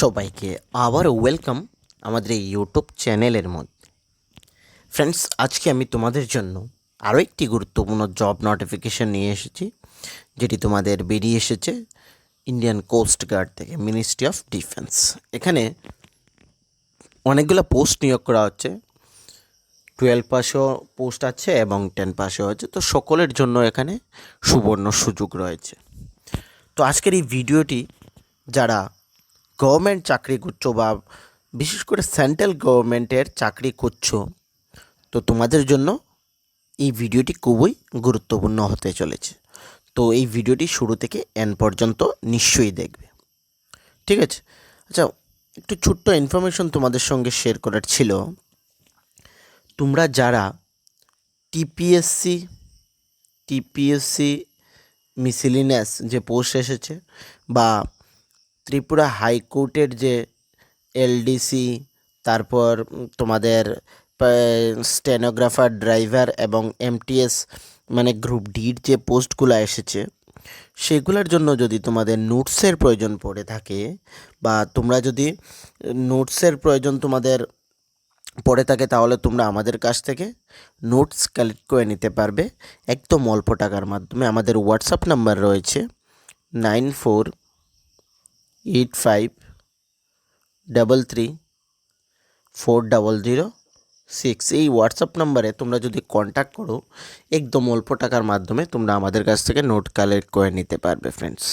সবাইকে আবার ওয়েলকাম আমাদের এই ইউটিউব চ্যানেলের মধ্যে। ফ্রেন্ডস আজকে আমি তোমাদের জন্য আরও একটি গুরুত্বপূর্ণ জব নোটিফিকেশন নিয়ে এসেছি, যেটি তোমাদের বেরিয়ে এসেছে ইন্ডিয়ান কোস্ট গার্ড থেকে মিনিস্ট্রি অফ ডিফেন্স এখানে অনেকগুলো পোস্ট নিয়োগ করা হচ্ছে। টুয়েলভ পাসেও পোস্ট আছে এবং টেন পাসেও আছে তো সকলের জন্য এখানে সুবর্ণ সুযোগ রয়েছে। তো আজকের এই ভিডিওটি যারা গভর্নমেন্ট চাকরি করছ বা বিশেষ করে সেন্ট্রাল গভর্নমেন্টের চাকরি করছ তো তোমাদের জন্য এই ভিডিওটি খুবই গুরুত্বপূর্ণ হতে চলেছে। তো এই ভিডিওটি শুরু থেকে এন পর্যন্ত নিশ্চয়ই দেখবে। ঠিক আছে? আচ্ছা একটু ছোট্ট ইনফরমেশন তোমাদের সঙ্গে শেয়ার করার ছিল। তোমরা যারা টিপিএসসি টিপিএসসি মিসিলিনাস যে পোস্ট এসেছে বা ত্রিপুরা হাইকোর্টের যে এলডিসি, তারপর তোমাদের স্টেনোগ্রাফার, ড্রাইভার এবং এমটিএস মানে গ্রুপ ডির যে পোস্টগুলো এসেছে, সেগুলোর জন্য যদি তোমাদের নোটসের প্রয়োজন পড়ে থাকে বা তোমরা যদি নোটসের প্রয়োজন তোমাদের পড়ে থাকে, তাহলে তোমরা আমাদের কাছ থেকে নোটস কালেক্ট করে নিতে পারবে। একদম অল্প টাকার মাধ্যমে। আমাদের হোয়াটসঅ্যাপ নাম্বার রয়েছে nine four eight five double three four double zero six এই হোয়াটসঅ্যাপ নাম্বারে তোমরা যদি কন্ট্যাক্ট করো, একদম অল্প টাকার মাধ্যমে তোমরা আমাদের কাছ থেকে নোট কালেক্ট করে নিতে পারবে ফ্রেন্ডস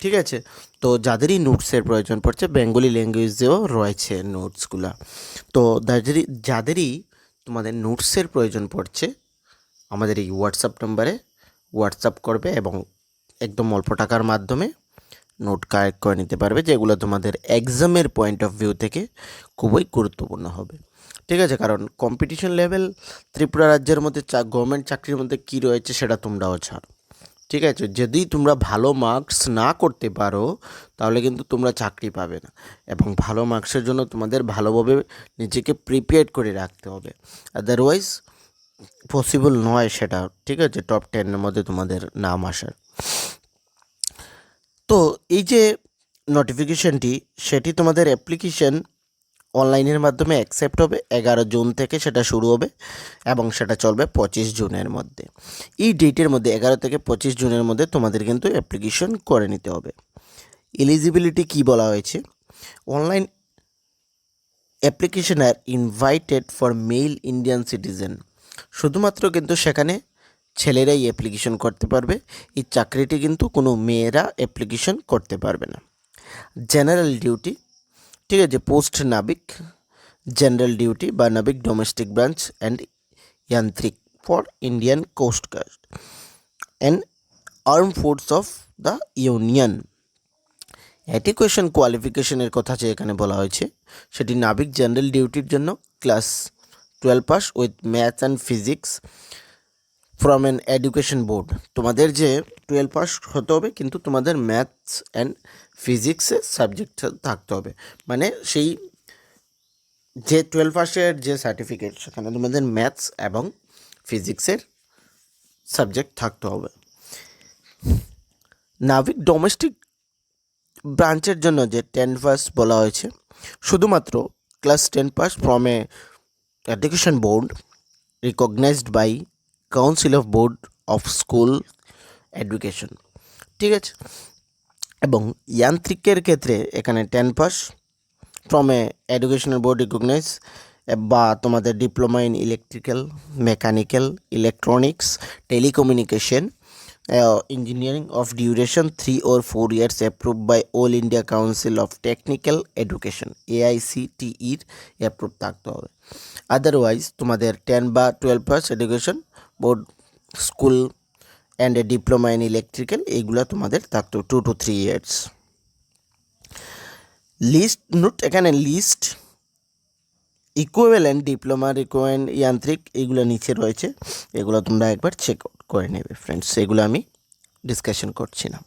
ঠিক আছে? তো যাদেরই নোটসের প্রয়োজন পড়ছে বেঙ্গলি ল্যাঙ্গুয়েজেও রয়েছে নোটসগুলো তো যাদেরই যাদেরই তোমাদের নোটসের প্রয়োজন পড়ছে, আমাদের এই হোয়াটসঅ্যাপ নাম্বারে হোয়াটসঅ্যাপ করবে এবং একদম অল্প টাকার মাধ্যমে নোট কালেক্ট করে নিতে পারবে যেগুলো তোমাদের এক্সামের পয়েন্ট অফ ভিউ থেকে খুবই গুরুত্বপূর্ণ হবে। ঠিক আছে? কারণ কম্পিটিশন লেভেল ত্রিপুরা রাজ্যের মধ্যে চা গভর্নমেন্ট চাকরির মধ্যে কী রয়েছে সেটা তোমরাও ছাড়ো ঠিক আছে? যদি তোমরা ভালো মার্কস না করতে পারো, তাহলে কিন্তু তোমরা চাকরি পাবে না। এবং ভালো মার্কসের জন্য তোমাদের ভালোভাবে নিজেকে প্রিপেয়ার করে রাখতে হবে। আদারওয়াইজ পসিবল নয় সেটা। ঠিক আছে? টপ টেনের মধ্যে তোমাদের নাম আসার তো এই যে নোটিফিকেশনটি সেটি তোমাদের অ্যাপ্লিকেশন অনলাইনের মাধ্যমে অ্যাকসেপ্ট হবে এগারো জুন থেকে সেটা শুরু হবে এবং সেটা চলবে পঁচিশ জুনের মধ্যে। এই ডেটের মধ্যে, এগারো থেকে পঁচিশ জুনের মধ্যে তোমাদের কিন্তু অ্যাপ্লিকেশন করে নিতে হবে। এলিজিবিলিটি কি বলা হয়েছে? Online application R invited for male Indian citizen শুধুমাত্র কিন্তু সেখানে ছেলেরাই অ্যাপ্লিকেশন করতে পারবে। এই চাকরিটি কিন্তু কোনো মেয়েরা অ্যাপ্লিকেশন করতে পারবে না। জেনারেল ডিউটি ঠিক আছে পোস্ট নাবিক জেনারেল ডিউটি বা নাবিক ডোমেস্টিক ব্রাঞ্চ অ্যান্ড যান্ত্রিক for Indian coast guard and arm force of the union অ্যাটিকুয়েশন কোয়ালিফিকেশনের কথা যে এখানে বলা হয়েছে, সেটি নাবিক জেনারেল ডিউটির জন্য class twelve pass with maths and physics from an education board তোমাদের যে টুয়েলভ পাস হতে হবে, কিন্তু তোমাদের ম্যাথস অ্যান্ড ফিজিক্সের সাবজেক্ট থাকতে হবে। মানে সেই যে টুয়েলভ পাসের যে সার্টিফিকেট সেখানে তোমাদের ম্যাথস এবং ফিজিক্সের সাবজেক্ট থাকতে হবে। নাবিক ডোমেস্টিক ব্রাঞ্চের জন্য যে টেন পাস বলা হয়েছে, শুধুমাত্র class ten pass from a education board recognized by council of board of school education ঠিক আছে? এবং যান্ত্রিকের ক্ষেত্রে এখানে ten pass from a educational board recognize বা তোমাদের diploma in electrical mechanical electronics telecommunication engineering of duration three or four years approve by all India council of technical education এআইসিটিইর approve থাকতে হবে। আদারওয়াইজ তোমাদের টেন বা twelve pass education board, school and a diploma in electrical এইগুলো তোমাদের থাকতো two two three years list note এখানে list equivalent diploma রিকোয়েন্ট যান্ত্রিক এগুলো নিচে রয়েছে, এগুলো তোমরা একবার চেক আউট করে নেবে ফ্রেন্ডস এগুলো আমি ডিসকাশন করছি না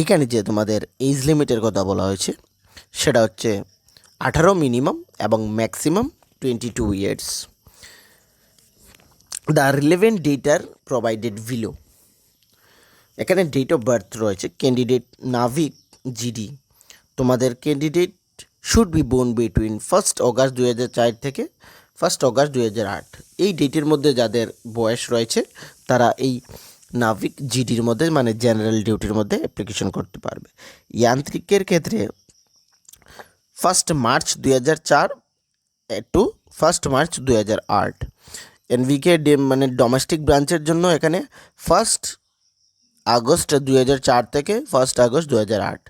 এইখানে যে তোমাদের এজ লিমিটের কথা বলা হয়েছে, সেটা হচ্ছে আঠারো মিনিমাম এবং maximum twenty two years the relevant ডেটার প্রোভাইডেড ভিলো এখানে ডেট অফ বার্থ রয়েছে ক্যান্ডিডেট নাভিক জিডি। তোমাদের candidate should be born between first August দুই হাজার চার থেকে ফার্স্ট অগাস্ট দুই হাজার আট। এই ডেটের মধ্যে যাদের বয়স রয়েছে, তারা এই নাবিক জিডির মধ্যে মানে জেনারেল ডিউটির মধ্যে অ্যাপ্লিকেশন করতে পারবে। যান্ত্রিকের ক্ষেত্রে ফার্স্ট মার্চ দুই হাজার চার টু ফার্স্ট মার্চ দুই হাজার আট। এনভিকে মানে ডোমেস্টিক ব্রাঞ্চের জন্য এখানে ফার্স্ট আগস্ট দুই হাজার চার থেকে ফার্স্ট আগস্ট দু হাজার আট।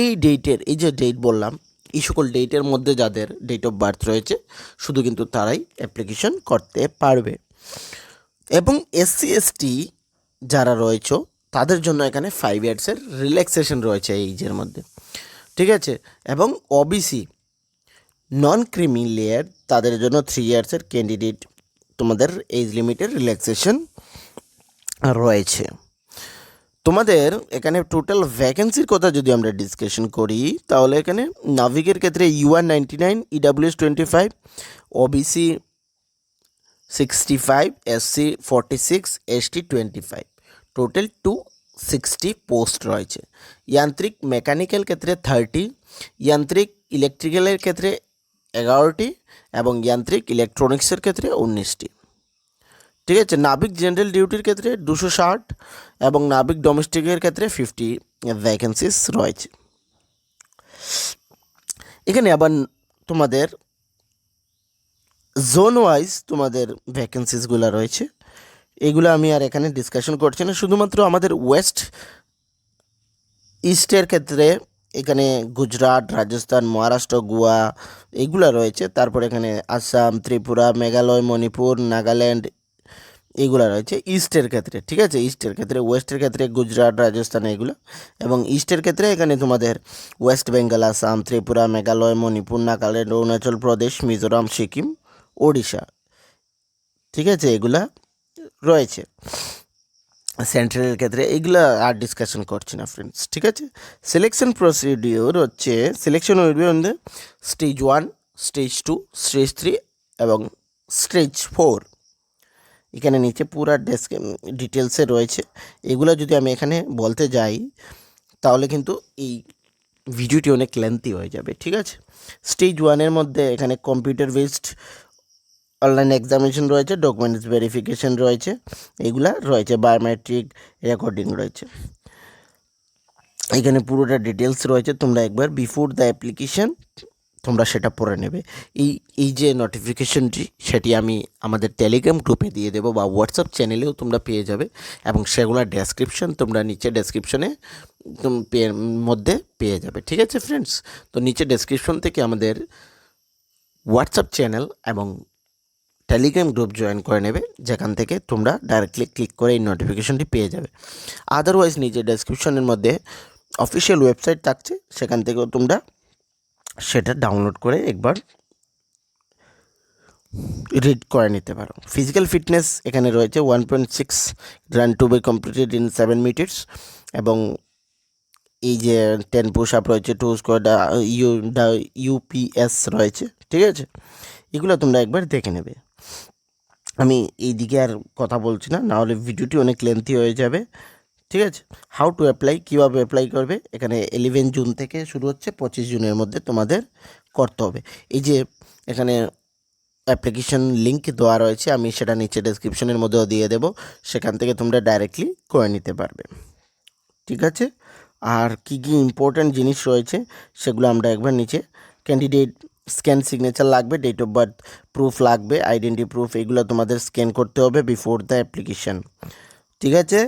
এই ডেটের এই যে ডেট বললাম, এই সকল ডেটের মধ্যে যাদের ডেট অফ বার্থ রয়েছে, শুধু কিন্তু তারাই অ্যাপ্লিকেশন করতে পারবে। এবং এসসি এসটি যারা রয়েছে, তাদের জন্য এখানে ফাইভ ইয়ার্সের রিল্যাক্সেশন রয়েছে এই এইজের মধ্যে। ঠিক আছে? এবং ওবিসি নন ক্রিমি লেয়ার তাদের জন্য থ্রি ইয়ার্সের ক্যান্ডিডেট তোমাদের এজ লিমিটের রিল্যাক্সেশন রয়েছে। তোমাদের এখানে টোটাল ভ্যাকেন্সির কথা যদি আমরা ডিসকাশন করি, তাহলে এখানে নাভিকের ক্ষেত্রে UR ninety nine EWS twenty five OBC sixty five SC forty six ST twenty five total two sixty post রয়েছে। যান্ত্রিক মেকানিক্যাল ক্ষেত্রে থার্টি যান্ত্রিক ইলেকট্রিক্যালের ক্ষেত্রে এগারোটি এবং যান্ত্রিক ইলেকট্রনিক্সের ক্ষেত্রে উনিশটি। ঠিক আছে, নাবিক জেনারেল ডিউটির ক্ষেত্রে দুশো ষাট এবং নাবিক ডোমেস্টিকের ক্ষেত্রে ফিফটি ভ্যাকেন্সিস রয়েছে। এখানে আবার তোমাদের জোন ওয়াইজ তোমাদের ভ্যাকেন্সিসগুলো রয়েছে। এগুলো আমি আর এখানে ডিসকাশন করছি না। শুধুমাত্র আমাদের ওয়েস্ট ইস্টের ক্ষেত্রে এখানে গুজরাট, রাজস্থান, মহারাষ্ট্র, গোয়া এগুলো রয়েছে। তারপর এখানে আসাম, ত্রিপুরা, মেঘালয়, মণিপুর, নাগাল্যান্ড এগুলো রয়েছে। ইস্টের ক্ষেত্রে, ঠিক আছে? ইস্টের ক্ষেত্রে, ওয়েস্টের ক্ষেত্রে গুজরাট, রাজস্থান এগুলো এবং ইস্টের ক্ষেত্রে এখানে তোমাদের ওয়েস্ট বেঙ্গল, আসাম, ত্রিপুরা, মেঘালয়, মণিপুর, নাগাল্যান্ড, অরুণাচল প্রদেশ, মিজোরাম, সিকিম, ওড়িশা, ঠিক আছে? এগুলা রয়েছে। সেন্ট্রালের ক্ষেত্রে এগুলো আর ডিসকাশন করছি না ফ্রেন্ডস ঠিক আছে? সিলেকশন প্রসিডিওর হচ্ছে selection will on the stage one stage two stage three এবং স্টেজ ফোর এখানে নিচে পুরো ডেস্ক ডিটেলসে রয়েছে। এগুলো যদি আমি এখানে বলতে যাই, তাহলে কিন্তু এই ভিডিওটি অনেক লেন্থি হয়ে যাবে, ঠিক আছে? স্টেজ ওয়ানের মধ্যে এখানে কম্পিউটার বেসড অনলাইন এক্সামিনেশন রয়েছে ডকুমেন্টস ভেরিফিকেশন রয়েছে, এগুলা রয়েছে বায়োমেট্রিক রেকর্ডিং রয়েছে। এখানে পুরোটা ডিটেলস রয়েছে, তোমরা একবার বিফোর দ্য অ্যাপ্লিকেশন তোমরা সেটা পড়ে নেবে। এই এই যে নোটিফিকেশনটি সেটি আমি আমাদের টেলিগ্রাম গ্রুপে দিয়ে দেবো বা হোয়াটসঅ্যাপ চ্যানেলেও তোমরা পেয়ে যাবে এবং সেগুলোর ডেসক্রিপশন তোমরা নিচে ডেসক্রিপশনে মধ্যে পেয়ে যাবে। ঠিক আছে ফ্রেন্ডস তো নিচে ডেসক্রিপশন থেকে আমাদের হোয়াটসঅ্যাপ চ্যানেল এবং টেলিগ্রাম গ্রুপ জয়েন করে নেবে, যেখান থেকে তোমরা ডাইরেক্টলি ক্লিক করে এই নোটিফিকেশনটি পেয়ে যাবে। আদারওয়াইজ নিজের ডেসক্রিপশনের মধ্যে অফিসিয়াল ওয়েবসাইট থাকছে, সেখান থেকেও তোমরা সেটা ডাউনলোড করে একবার রিড করে নিতে পারো। ফিজিক্যাল ফিটনেস এখানে রয়েছে one point six run to be completed in seven minutes এবং এই যে টেন পুশ আপ রয়েছে টু স্কোয়ার ইউ ইউপিএস রয়েছে, ঠিক আছে? এগুলো তোমরা একবার দেখে নেবে। আমি এই দিকে আর কথা বলছি না নাহলে ভিডিওটি অনেক লেন্থি হয়ে যাবে। ঠিক আছে? হাউ টু অ্যাপ্লাই কীভাবে অ্যাপ্লাই করবে? এখানে এলেভেন জুন থেকে শুরু হচ্ছে, পঁচিশ জুনের মধ্যে তোমাদের করতে হবে। এই যে এখানে অ্যাপ্লিকেশন লিঙ্ক দেওয়া রয়েছে, আমি সেটা নিচে ডেসক্রিপশনের মধ্যেও দিয়ে দেব। সেখান থেকে তোমরা ডাইরেক্টলি করে নিতে পারবে। ঠিক আছে? আর কী কী ইম্পর্ট্যান্ট জিনিস রয়েছে, সেগুলো আমরা একবার নিচে ক্যান্ডিডেট স্ক্যান সিগনেচার লাগবে ডেট অফ বার্থ প্রুফ লাগবে আইডেন্টি প্রুফ এগুলো তোমাদের স্ক্যান করতে হবে বিফোর দ্য অ্যাপ্লিকেশন ঠিক আছে?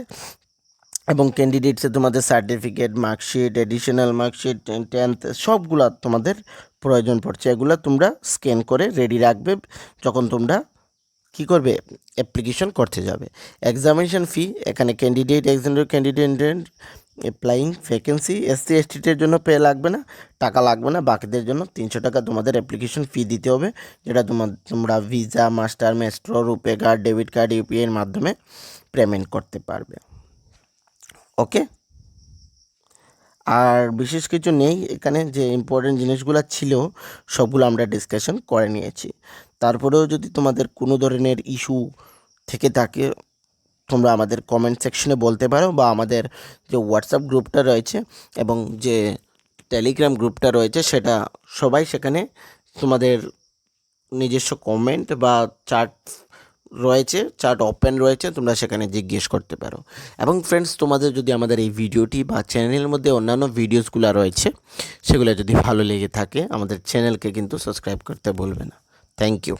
এবং ক্যান্ডিডেটসে তোমাদের certificate marksheet additional marksheet tenth সবগুলো তোমাদের প্রয়োজন পড়ছে। এগুলো তোমরা স্ক্যান করে রেডি রাখবে যখন তোমরা কী করবে? অ্যাপ্লিকেশন করতে যাবে। এক্সামিনেশন ফি এখানে ক্যান্ডিডেট একজন ক্যান্ডিডেট অ্যাপ্লাইং ভ্যাকেন্সি এসসি এসটিদের জন্য পে লাগবে না, টাকা লাগবে না, বাকিদের জন্য তিনশো টাকা তোমাদের অ্যাপ্লিকেশন ফি দিতে হবে, যেটা তোমার তোমরা Visa Master Maestro RuPay card debit card ইউপিআইয়ের মাধ্যমে পেমেন্ট করতে পারবে। ওকে আর বিশেষ কিছু নেই, এখানে যে ইম্পর্টেন্ট জিনিসগুলো ছিল, সবগুলো আমরা ডিসকাশন করে নিয়েছি। তারপরেও যদি তোমাদের কোনো ধরনের ইস্যু থেকে থাকে তোমরা আমাদের কমেন্ট সেকশনে বলতে পারো বা আমাদের যে হোয়াটসঅ্যাপ গ্রুপটা রয়েছে এবং যে টেলিগ্রাম গ্রুপটা রয়েছে সেটা সবাই সেখানে তোমাদের নিজস্ব কমেন্ট বা চার্ট রয়েছে চার্ট ওপেন রয়েছে, তোমরা সেখানে জিজ্ঞেস করতে পারো। এবং ফ্রেন্ডস তোমাদের যদি আমাদের এই ভিডিওটি বা চ্যানেলের মধ্যে অন্যান্য ভিডিওসগুলো রয়েছে, সেগুলো যদি ভালো লেগে থাকে, আমাদের চ্যানেলকে কিন্তু সাবস্ক্রাইব করতে ভুলবে না। Thank you